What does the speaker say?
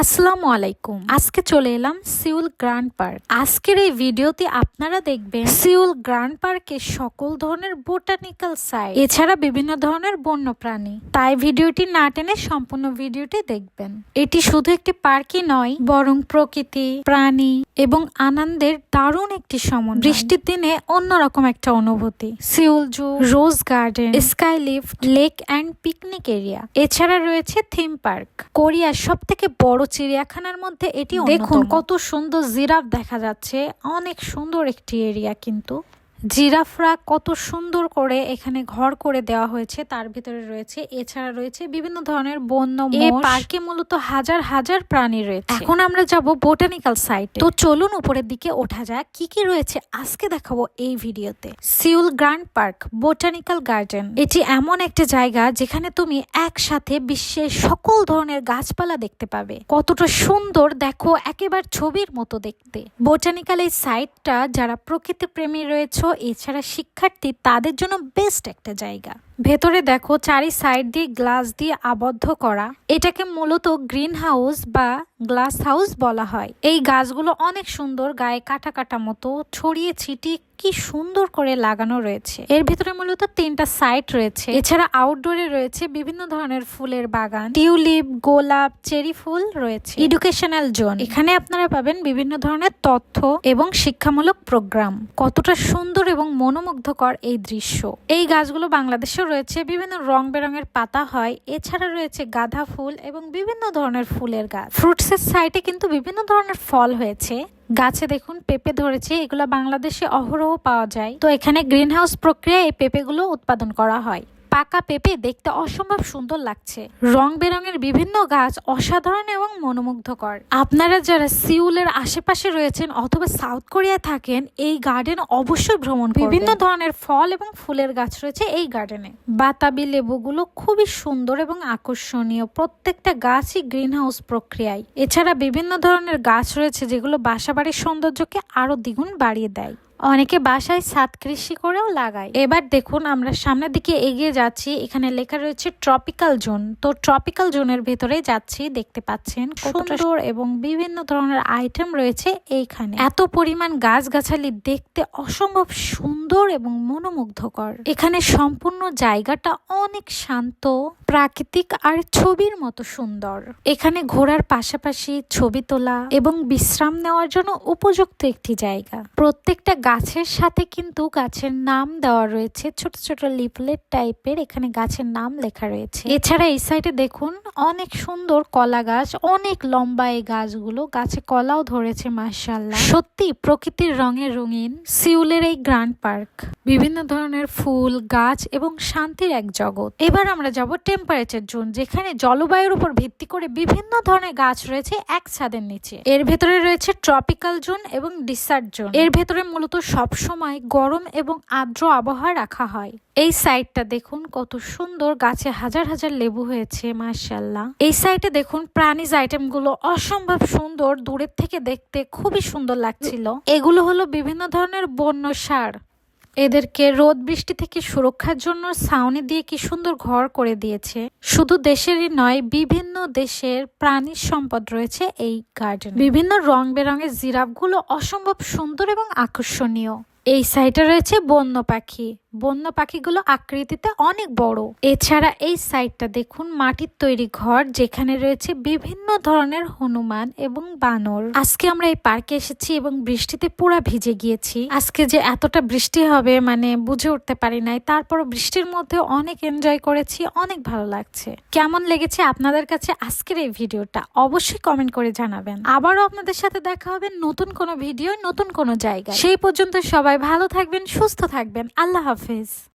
আসসালামু আলাইকুম। আজকে চলে এলাম সিউল গ্র্যান্ড পার্ক। আজকের এই ভিডিওতে আপনারা দেখবেন সিউল গ্রান্ড পার্কে সকল ধরনের বোটানিক্যাল সাইট, এছাড়া বিভিন্ন ধরনের বন্যপ্রাণী। তাই ভিডিওটি না টেনে সম্পূর্ণ ভিডিওটি দেখবেন। এটি শুধু একটি পার্কই নয়, বরং প্রকৃতি, প্রাণী এবং আনন্দের দারুণ একটি সমন্বয়। বৃষ্টির দিনে অন্যরকম একটা অনুভূতি। Seoul zoo, rose garden sky lift lake and picnic area. এছাড়া রয়েছে থিম পার্ক। কোরিয়ার সব থেকে বড় চিড়িয়াখানার মধ্যে এটি দেখুন কত সুন্দর জিরাফ দেখা যাচ্ছে। অনেক সুন্দর একটি এরিয়া কিন্তু। জিরাফরা কত সুন্দর করে এখানে ঘর করে দেওয়া হয়েছে তার ভিতরে রয়েছে এছাড়া রয়েছে বিভিন্ন ধরনের বন্য এই পার্কে মূলত হাজার হাজার প্রাণী রয়েছে। এখন আমরা যাব বোটানিক্যাল সাইটে। তো চলুন উপরের দিকে ওঠা যাক কি কি রয়েছে আজকে দেখাবো এই ভিডিওতে। Seoul grand park botanical garden. এটি এমন একটা জায়গা যেখানে তুমি একসাথে বিশ্বের সকল ধরনের গাছপালা দেখতে পাবে। কতটা সুন্দর দেখো একেবারে ছবির মতো দেখতে। বোটানিক্যাল এই সাইটটা যারা প্রকৃতি প্রেমী রয়েছে এছাড়া শিক্ষার্থী তাদের জন্য বেস্ট একটা জায়গা। ভেতরে দেখো চারি সাইড দিয়ে গ্লাস দিয়ে আবদ্ধ করা। এটাকে মূলত গ্রিন হাউস বা গ্লাস হাউস বলা হয়। এই গাছগুলো অনেক সুন্দর, গায়ে কাটা কাটা মতো, ছড়িয়ে ছিটিয়ে কি সুন্দর করে লাগানো রয়েছে। এর ভিতরে মূলত তিনটা সাইট রয়েছে। এছাড়া আউটডোরে রয়েছে বিভিন্ন ধরনের ফুলের বাগান। টিউলিপ, গোলাপ, চেরি ফুল রয়েছে। এডুকেশনাল জোন এখানে আপনারা পাবেন বিভিন্ন ধরনের তথ্য এবং শিক্ষামূলক প্রোগ্রাম কতটা সুন্দর এবং মনোমুগ্ধকর এই দৃশ্য। এই গাছগুলো বাংলাদেশেও রয়েছে বিভিন্ন রং বেরঙের পাতা হয়, এছাড়া রয়েছে গাঁদা ফুল এবং বিভিন্ন ধরনের ফুলের গাছ। ফ্রুটসের সাইডে কিন্তু বিভিন্ন ধরনের ফল হয়েছে। গাছে দেখুন, পেঁপে ধরেছে, এগুলো বাংলাদেশে অহরহ পাওয়া যায়। তো এখানে গ্রিন হাউস প্রক্রিয়ায় এই পেঁপেগুলো উৎপাদন করা হয়। পাকা পেঁপে দেখতে অসম্ভব সুন্দর লাগছে। রং বেরঙের বিভিন্ন গাছ অসাধারণ এবং মনোমুগ্ধকর। আপনারা যারা সিউলের আশেপাশে রয়েছেন অথবা সাউথ কোরিয়ায় থাকেন এই গার্ডেন অবশ্যই ভ্রমণ বিভিন্ন ধরনের ফল এবং ফুলের গাছ রয়েছে এই গার্ডেনে। বাতাবি লেবুগুলো খুবই সুন্দর এবং আকর্ষণীয় প্রত্যেকটা গাছই গ্রিন হাউস প্রক্রিয়ায়। এছাড়া বিভিন্ন ধরনের গাছ রয়েছে যেগুলো বাসাবাড়ির সৌন্দর্যকে আরও দ্বিগুণ বাড়িয়ে দেয়। অনেকে বাসায় ছাদ কৃষি করেও লাগায়। এবার দেখুন আমরা সামনের দিকে এগিয়ে যাচ্ছি। এখানে লেখা রয়েছে ট্রপিক্যাল জোন। তো ট্রপিক্যাল জোনের ভেতরে যাচ্ছি দেখতে পাচ্ছেন সুন্দর এবং বিভিন্ন ধরনের আইটেম রয়েছে এইখানে। এত পরিমাণ গাছগাছালি দেখতে অসম্ভব সুন্দর এবং মনোমুগ্ধকর। এখানে সম্পূর্ণ জায়গাটা অনেক শান্ত প্রাকৃতিক আর ছবির মতো সুন্দর। এখানে ঘোরার পাশাপাশি ছবি তোলা এবং বিশ্রাম নেওয়ার জন্য উপযুক্ত একটি জায়গা। প্রত্যেকটা গাছের সাথে কিন্তু গাছের নাম দেওয়া রয়েছে, ছোট ছোট লিফলেট টাইপের। এখানে গাছের নাম লেখা রয়েছে। এছাড়া এই সাইডে দেখুন, অনেক সুন্দর কলা গাছ, অনেক লম্বা এই গাছগুলো। গাছে কলাও ধরেছে মার্শাল্লাহ সত্যি প্রকৃতির রঙে রঙিন সিউলের এই গ্র্যান্ড পার্ক। বিভিন্ন ধরনের ফুল, গাছ এবং শান্তির এক জগৎ। এবার আমরা যাব টেম্পারেচার জোন, যেখানে জলবায়ুর উপর ভিত্তি করে বিভিন্ন ধরনের গাছ রয়েছে এক ছাদের নিচে। এর ভেতরে রয়েছে ট্রপিক্যাল জোন এবং ডিসার্ট জোন। এর ভেতরে মূলত সব সময় গরম এবং আর্দ্র আবহাওয়া রাখা হয়। এই সাইডটা দেখুন, কত সুন্দর, গাছে হাজার হাজার লেবু হয়েছে মার্শাল্লাহ এই সাইডে দেখুন, প্রাণীজ আইটেমগুলো অসম্ভব সুন্দর, দূরের থেকে দেখতে খুবই সুন্দর লাগছিল। এগুলো হলো বিভিন্ন ধরনের বন্য সার। এদেরকে রোদ বৃষ্টি থেকে সুরক্ষার জন্য ছাউনি দিয়ে কি সুন্দর ঘর করে দিয়েছে? শুধু দেশেরই নয়, বিভিন্ন দেশের প্রাণী সম্পদ রয়েছে এই গার্ডেন বিভিন্ন রং বেরঙের জিরাফগুলো অসম্ভব সুন্দর এবং আকর্ষণীয়। এই সাইটে রয়েছে বন্য পাখি। বন্য পাখিগুলো আকৃতিতে অনেক বড়। এছাড়া এই সাইডটা দেখুন, মাটির তৈরি ঘর যেখানে রয়েছে বিভিন্ন ধরনের হনুমান এবং বানর। আজকে আমরা এই পার্কে এসেছি এবং বৃষ্টিতে পুরা ভিজে গিয়েছি। আজকে যে এতটা বৃষ্টি হবে মানে বুঝে উঠতে পারি নাই। তারপর বৃষ্টির মধ্যে অনেক এনজয় করেছি, অনেক ভালো লাগছে। কেমন লেগেছে আপনাদের কাছে আজকের এই ভিডিওটা অবশ্যই কমেন্ট করে জানাবেন। আবারও আপনাদের সাথে দেখা হবে নতুন কোনো ভিডিও, নতুন কোনো জায়গায়। সেই পর্যন্ত সবাই ভালো থাকবেন, সুস্থ থাকবেন। আল্লাহ হাফেজ